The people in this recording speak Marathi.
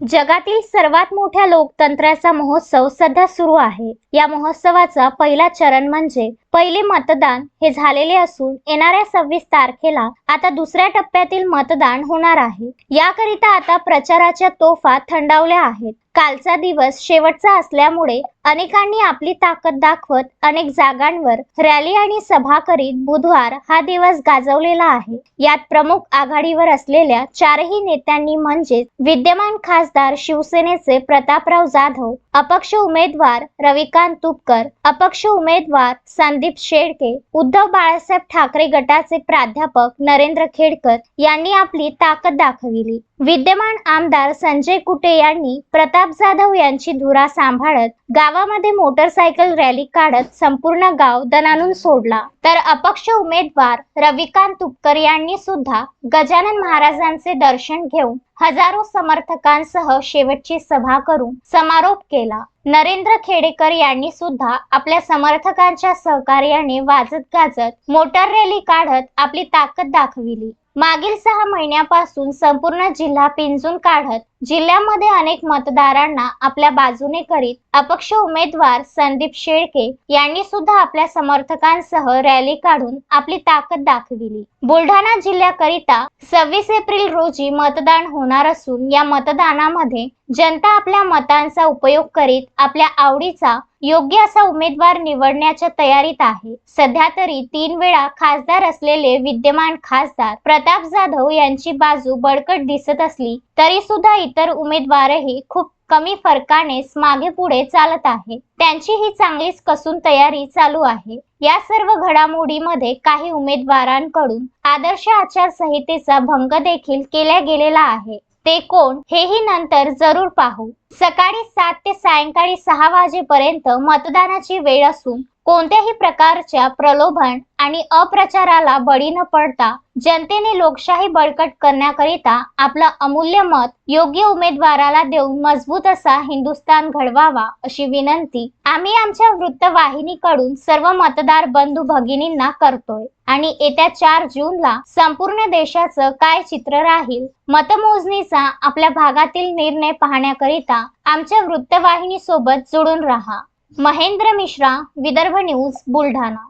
जगातील सर्वात मोठ्या लोकतंत्राचा महोत्सव सध्या सुरू आहे. या महोत्सवाचा पहिला चरण म्हणजे पहिले मतदान हे झालेले असून येणाऱ्या सव्वीस तारखेला आता दुसऱ्या टप्प्यातील मतदान होणार आहे. याकरिता आता प्रचाराच्या तोफा थंडावल्या आहेत. कालचा दिवस शेवटचा असल्यामुळे अनेकांनी आपली ताकद दाखवत अनेक जागांवर रॅली आणि सभा करीत बुधवार हा दिवस गाजवलेला आहे. यात प्रमुख आघाडीवर असलेल्या चारही नेत्यांनी म्हणजेच विद्यमान खासदार शिवसेनेचे प्रतापराव जाधव अपक्ष उमेदवार रविकांत तुपकर अपक्ष उमेदवार संदीप शेळके उद्धव बाळासाहेब ठाकरे गटाचे प्राध्यापक नरेंद्र खेडकर यांनी आपली ताकद दाखविली. विद्यमान आमदार संजय कुटे यांनी प्रताप जाधव यांची धुरा सांभाळत गावामध्ये मोटरसायकल रॅली काढत संपूर्ण गाव दणानून सोडला. तर अपक्ष उमेदवार रविकांत तुपकर यांनी सुद्धा गजानन महाराजांचे दर्शन घेऊन हजारो समर्थकांसह शेवटची सभा करून समारोप केला. नरेंद्र खेडेकर यांनी सुद्धा आपल्या समर्थकांच्या सहकार्याने वाजत गाजत मोटार रॅली काढत आपली ताकद दाखविली. मागील सहा महिन्यापासून संपूर्ण जिल्हा पिंजून काढत जिल्ह्यामध्ये अनेक मतदारांना आपल्या बाजूने करीत अपक्ष उमेदवार संदीप शेळके यांनी सुद्धा आपल्या समर्थकांसह रॅली काढून आपली ताकद दाखविली. बुलढाणा जिल्ह्याकरिता सव्वीस एप्रिल रोजी मतदान होणार असून या मतदानामध्ये जनता आपल्या मतांचा उपयोग करीत आपल्या आवडीचा योग्य असा उमेदवार निवडण्याच्या तयारीत आहे. सध्या तरी तीन वेळा खासदार असलेले विद्यमान खासदार प्रताप जाधव यांची बाजू बळकट दिसत असली तरी सुद्धा इतर उमेदवारही खूप कमी फरकानेच मागे पुढे चालत आहे. त्यांची ही चांगलीच कसून तयारी चालू आहे. या सर्व घडामोडीमध्ये काही उमेदवारांकडून आदर्श आचारसंहितेचा भंग देखील केला गेलेला आहे. ते कोण हेही नंतर जरूर पाहू. सकाळी सात ते सायंकाळी सहा वाजेपर्यंत मतदानाची वेळ असून कोणत्याही प्रकारच्या प्रलोभन आणि अप्रचाराला बळी न पडता जनतेने लोकशाही बळकट करण्याकरिता आपलं अमूल्य मत योग्य उमेदवाराला देऊन मजबूत असा हिंदुस्थान घडवावा अशी विनंती आम्ही आमच्या वृत्तवाहिनीकडून सर्व मतदार बंधू भगिनींना करतोय. आणि येत्या चार जूनला संपूर्ण देशाचं काय चित्र राहील मतमोजणीचा आपल्या भागातील निर्णय पाहण्याकरिता आमच्या वृत्तवाहिनी सोबत जोडून राहा. महेंद्र मिश्रा विदर्भ न्यूज बुलढाणा.